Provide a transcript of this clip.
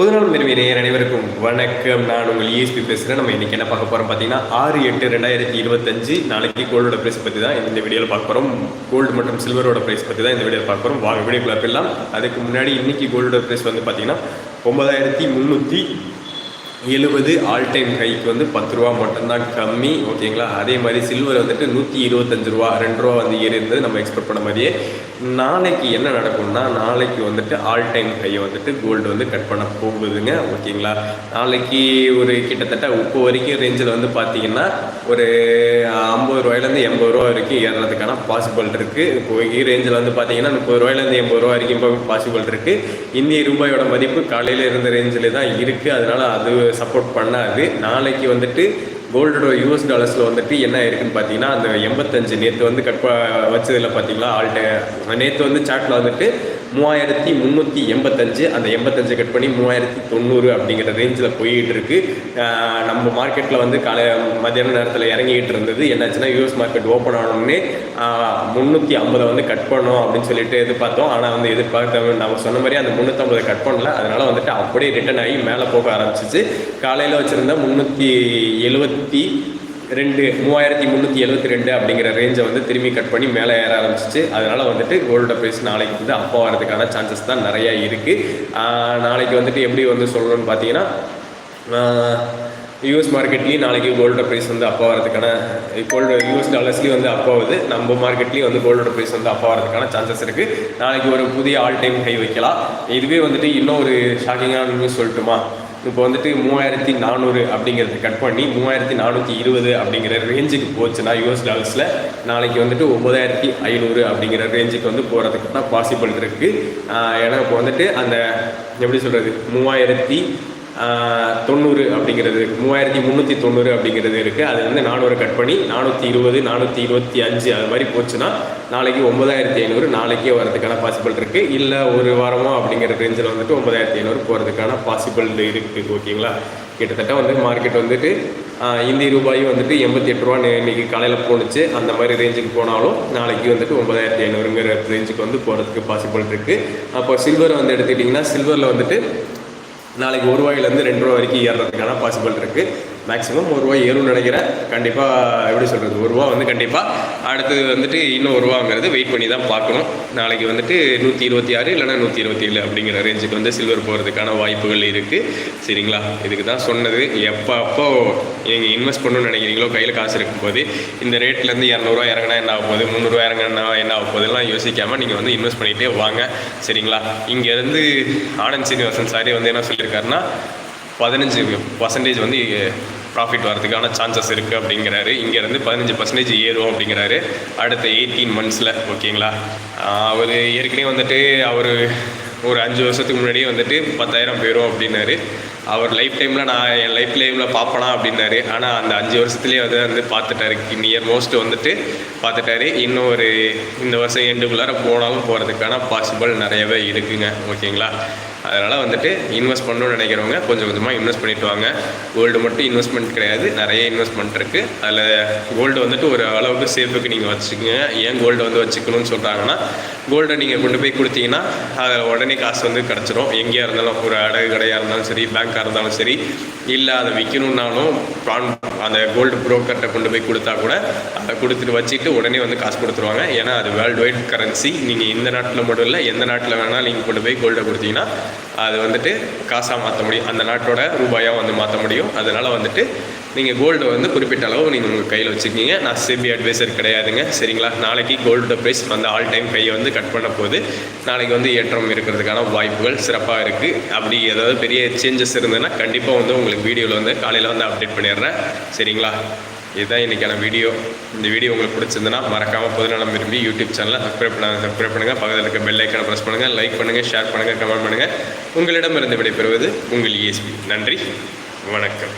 புதுநாள் விரும்பினேன் அனைவருக்கும் வணக்கம். நான் உங்கள் இஎஸ்பி பேசுகிறேன் நம்ம இன்றைக்கி என்ன பார்க்க போகிறோம் பார்த்தீங்கன்னா ஆறு எட்டு ரெண்டாயிரத்தி இருபத்தஞ்சு நாளைக்கு கோல்டோட ப்ரைஸ் பற்றி தான் இந்த வீடியோவில் பார்க்க போகிறோம் கோல்டு மற்றும் சில்வரோட ப்ரைஸ் பற்றி தான் இந்த வீடியோவில் பார்க்க போகிறோம் வாங்க வீடியோக்குள்ள போயிடலாம். அதுக்கு முன்னாடி இன்றைக்கி கோல்டோட ப்ரைஸ் வந்து பார்த்தீங்கன்னா ஒன்பதாயிரத்தி முந்நூற்றி எழுபது ஆல் டைம் ஹைக்கு வந்து பத்து ரூபா மட்டும்தான் கம்மி ஓகேங்களா? அதே மாதிரி சில்வர் வந்துட்டு நூற்றி இருபத்தஞ்சு ரூபா ரெண்டு ரூபா வந்து ஏறி இருந்தது நம்ம எக்ஸ்பெக்ட் பண்ண மாதிரியே. நாளைக்கு என்ன நடக்கும்னா நாளைக்கு வந்துட்டு ஆல் டைம் ஹையை வந்துட்டு கோல்டு வந்து கட் பண்ண போகுதுங்க ஓகேங்களா? நாளைக்கு ஒரு கிட்டத்தட்ட இப்போ வரைக்கும் ரேஞ்சில் வந்து பார்த்தீங்கன்னா ஒரு ஐம்பது ரூபாயிலேருந்து எண்பது ரூபா வரைக்கும் ஏறுறதுக்கான பாசிபிள் இருக்குது இப்போ ரேஞ்சில் வந்து பார்த்தீங்கன்னா முப்பது ரூபாயிலேருந்து எண்பது ரூபா வரைக்கும் இப்போ பாசிபிள் இருக்குது இந்திய ரூபாயோட மதிப்பு காலையில் இருந்த ரேஞ்சில் தான் இருக்குது அதனால் அது சப்போர்ட் பண்ணாது. நாளைக்கு வந்துட்டு கோல்டோட யூஎஸ் டாலர்ஸில் வந்துட்டு என்ன இருக்குன்னு பார்த்தீங்கன்னா அந்த எண்பத்தஞ்சு நேற்று வந்து கட் வச்சதில் பார்த்தீங்களா ஆல்ட நேற்று வந்து சாட்டில் வந்துட்டு மூவாயிரத்தி முந்நூற்றி எண்பத்தஞ்சு அந்த எண்பத்தஞ்சு கட் பண்ணி மூவாயிரத்தி தொண்ணூறு அப்படிங்கிற ரேஞ்சில் போயிட்டு இருக்கு நம்ம மார்க்கெட்டில் வந்து காலை மத்தியான நேரத்தில் இறங்கிக்கிட்டு இருந்தது என்னாச்சுன்னா யூஎஸ் மார்க்கெட் ஓப்பன் ஆனோடனே முந்நூற்றி ஐம்பதை வந்து கட் பண்ணோம் அப்படின்னு சொல்லிட்டு எதிர்பார்த்தோம். ஆனால் வந்து எதிர்பார்த்த நம்ம சொன்ன மாதிரி அந்த முந்நூற்றம்பதை கட் பண்ணல. அதனால் வந்துட்டு அப்படியே ரிட்டர்ன் ஆகி மேலே போக ஆரம்பிச்சிச்சு. காலையில் வச்சுருந்த முந்நூற்றி எழுபத்தி ரெண்டு மூவாயிரத்தி முந்நூற்றி எழுபத்தி ரெண்டு அப்படிங்கிற ரேஞ்சை வந்து திரும்பி கட் பண்ணி மேலே ஏற ஆரம்பிச்சிச்சு. அதனால் வந்துட்டு கோல்டோட ப்ரைஸ் நாளைக்கு வந்து அப்போ வரதுக்கான சான்சஸ் தான் நிறையா இருக்குது நாளைக்கு வந்துட்டு எப்படி வந்து சொல்லணும்னு பார்த்தீங்கன்னா யூஎஸ் மார்க்கெட்லேயும் நாளைக்கு கோல்டோட ப்ரைஸ் வந்து அப்போ வரதுக்கான கோல்டு யூஎஸ் டாலர்ஸ்லேயும் வந்து அப்போ ஆகுது நம்ம மார்க்கெட்லேயும் வந்து கோல்டோட ப்ரைஸ் வந்து அப்போ வரதுக்கான சான்சஸ் இருக்குது நாளைக்கு ஒரு புதிய ஆல் டைம் கை வைக்கலாம். இதுவே வந்துட்டு இன்னும் ஒரு ஷாக்கிங்கான நியூஸ் சொல்லட்டுமா? இப்போ வந்துட்டு மூவாயிரத்தி நானூறு அப்படிங்கிறத கட் பண்ணி மூவாயிரத்தி நானூற்றி இருபது அப்படிங்கிற ரேஞ்சுக்கு போச்சுன்னா யூஎஸ் டாலர்ஸில் நாளைக்கு வந்துட்டு ஒம்பதாயிரத்தி ஐநூறு அப்படிங்கிற ரேஞ்சுக்கு வந்து போகிறதுக்கு தான் பாசிபிள் இருக்குது ஏன்னா இப்போ வந்துட்டு அந்த எப்படி சொல்கிறது மூவாயிரத்தி தொண்ணூறு அப்படிங்கிறது மூவாயிரத்தி முந்நூற்றி தொண்ணூறு அப்படிங்கிறது இருக்குது அது வந்து நானூறு கட் பண்ணி நானூற்றி இருபது நானூற்றி இருபத்தி அஞ்சு அது மாதிரி போச்சுன்னா நாளைக்கு ஒன்பதாயிரத்தி ஐநூறு நாளைக்கே வரதுக்கான பாசிபிள் இருக்குது இல்லை ஒரு வாரமோ அப்படிங்கிற ரேஞ்சில் வந்துட்டு ஒன்பதாயிரத்தி ஐநூறு போகிறதுக்கான பாசிபிள் இருக்குது ஓகேங்களா? கிட்டத்தட்ட வந்து மார்க்கெட் வந்துட்டு இந்திய ரூபாயும் வந்துட்டு எண்பத்தி எட்டு ரூபா இன்னைக்கு காலையில் போணுச்சு. அந்த மாதிரி ரேஞ்சுக்கு போனாலும் நாளைக்கு வந்துட்டு ஒன்பதாயிரத்தி ஐநூறுங்கிற ரேஞ்சுக்கு வந்து போகிறதுக்கு பாசிபிள் இருக்குது அப்போ சில்வர் வந்து எடுத்துக்கிட்டிங்கன்னா சில்வரில் வந்துட்டு நாளைக்கு ஒரு ரூபாயிலேருந்து ரெண்டு ரூபா வரைக்கும் ஏறுறதுக்கான பாசிபிள் இருக்குது மேக்ஸிமம் ஒரு ரூபாய் ஏறும்னு நினைக்கிறேன். கண்டிப்பாக எப்படி சொல்கிறது ஒரு ரூபா வந்து கண்டிப்பாக அடுத்தது வந்துட்டு இன்னும் ஒரு ரூபாங்கிறது வெயிட் பண்ணி தான் பார்க்கணும். நாளைக்கு வந்துட்டு நூற்றி இருபத்தி ஆறு இல்லைனா நூற்றி இருபத்தி ஏழு அப்படிங்கிற ரேஞ்சுக்கு வந்து சில்வர் போகிறதுக்கான வாய்ப்புகள் இருக்குது சரிங்களா? இதுக்கு தான் சொன்னது. எப்போ அப்போ நீங்கள் இன்வெஸ்ட் பண்ணணும்னு நினைக்கிறீங்களோ கையில் காசு இருக்கும்போது இந்த ரேட்லேருந்து இரநூறுவா இறங்கினா என்ன ஆகும் போகுது? முந்நூறுரூவா இறங்கினா என்ன ஆகும் போதெல்லாம் யோசிக்காமல் நீங்கள் வந்து இன்வெஸ்ட் பண்ணிகிட்டே வாங்க. சரிங்களா? இங்கேருந்து ஆனந்த் சீனிவாசன் சாரி வந்து என்ன சொல்லியிருக்காருன்னா பதினஞ்சு பர்சன்டேஜ் வந்து ப்ராஃபிட் வரதுக்கான சான்சஸ் இருக்குது அப்படிங்கிறாரு. இங்கேருந்து பதினஞ்சு பர்சன்டேஜ் ஏறும் அப்படிங்கிறாரு. அடுத்த எயிட்டீன் மந்த்ஸில் ஓகேங்களா? அவர் ஏற்கனவே வந்துட்டு அவர் ஒரு அஞ்சு வருஷத்துக்கு முன்னாடியே வந்துட்டு பத்தாயிரம் போயிடும் அப்படின்னாரு. அவர் லைஃப் டைமில் நான் என் லைஃப் டைமில் பார்ப்பனா அப்படின்னாரு. ஆனால் அந்த அஞ்சு வருஷத்துலேயே வந்து வந்து பார்த்துட்டாரு. நியர் மோஸ்ட் வந்துட்டு பார்த்துட்டாரு. இன்னும் ஒரு இந்த வருஷம் எண்டுக்குள்ளார போனாலும் போகிறதுக்கான பாசிபிள் நிறையவே இருக்குங்க. ஓகேங்களா? அதனால் வந்துட்டு இன்வெஸ்ட் பண்ணணும்னு நினைக்கிறவங்க கொஞ்சம் கொஞ்சமாக இன்வெஸ்ட் பண்ணிட்டு வாங்க. கோல்டு மட்டும் இன்வெஸ்ட்மெண்ட் கிடையாது. நிறைய இன்வெஸ்ட்மெண்ட் இருக்குது அதில் கோல்டு வந்துட்டு ஒரு அளவுக்கு சேஃபுக்கு நீங்கள் வச்சுக்கோங்க. ஏன் கோல்டு வந்து வச்சுக்கணும்னு சொல்கிறாங்கன்னா கோல்டை நீங்கள் கொண்டு போய் கொடுத்தீங்கன்னா அதில் உடனே காசு வந்து கிடச்சிரும். எங்கேயா இருந்தாலும் ஒரு அடகு கடையாக இருந்தாலும் சரி பேங்க்காக இருந்தாலும் சரி இல்லை அதை விற்கணுன்னாலும் ப்ரான் அந்த கோல்டு ப்ரோக்கர்கிட்ட கொண்டு போய் கொடுத்தா கூட அதை கொடுத்துட்டு வச்சுட்டு உடனே வந்து காசு கொடுத்துருவாங்க. ஏன்னா அது வேர்ல்டு வைட் கரன்சி நீங்கள் இந்த நாட்டில் மட்டும் இல்லை எந்த நாட்டில் வேணாலும் நீங்கள் கொண்டு போய் கோல்டை கொடுத்தீங்கன்னா அது வந்துட்டு காசாக மாற்ற முடியும். அந்த நாட்டோட ரூபாயாக வந்து மாற்ற முடியும். அதனால் வந்துட்டு நீங்கள் கோல்டு வந்து குறிப்பிட்ட அளவு நீங்கள் உங்கள் கையில் வச்சுக்கிங்க நான் செபி அட்வைசர் கிடையாதுங்க. சரிங்களா? நாளைக்கு கோல்டு ப்ரைஸ் வந்து ஆல் டைம் கையை வந்து கட் பண்ண போகுது. நாளைக்கு வந்து ஏற்றம் இருக்கிறதுக்கான வாய்ப்புகள் சிறப்பாக இருக்குது அப்படி ஏதாவது பெரிய சேஞ்சஸ் இருந்ததுன்னா கண்டிப்பாக வந்து உங்களுக்கு வீடியோவில் வந்து காலையில் வந்து அப்டேட் பண்ணிடுறேன். சரிங்களா? இதுதான் இன்றைக்கான வீடியோ இந்த வீடியோ உங்களுக்கு பிடிச்சிருந்தனா மறக்காமல் பொதுநலம் விரும்பி யூடியூப் சேனலை சப்ஸ்கிரைப் பண்ண சப்ஸ்கிரைப் பண்ணுங்கள் பக்கத்தில் இருக்க பெல் ஐக்கனை ப்ரெஸ் பண்ணுங்கள் லைக் பண்ணுங்கள் ஷேர் பண்ணுங்கள் கமெண்ட் பண்ணுங்கள் உங்களிடமிருந்து விடைபெறுவது உங்கள் இஎஸ்பி நன்றி. வணக்கம்.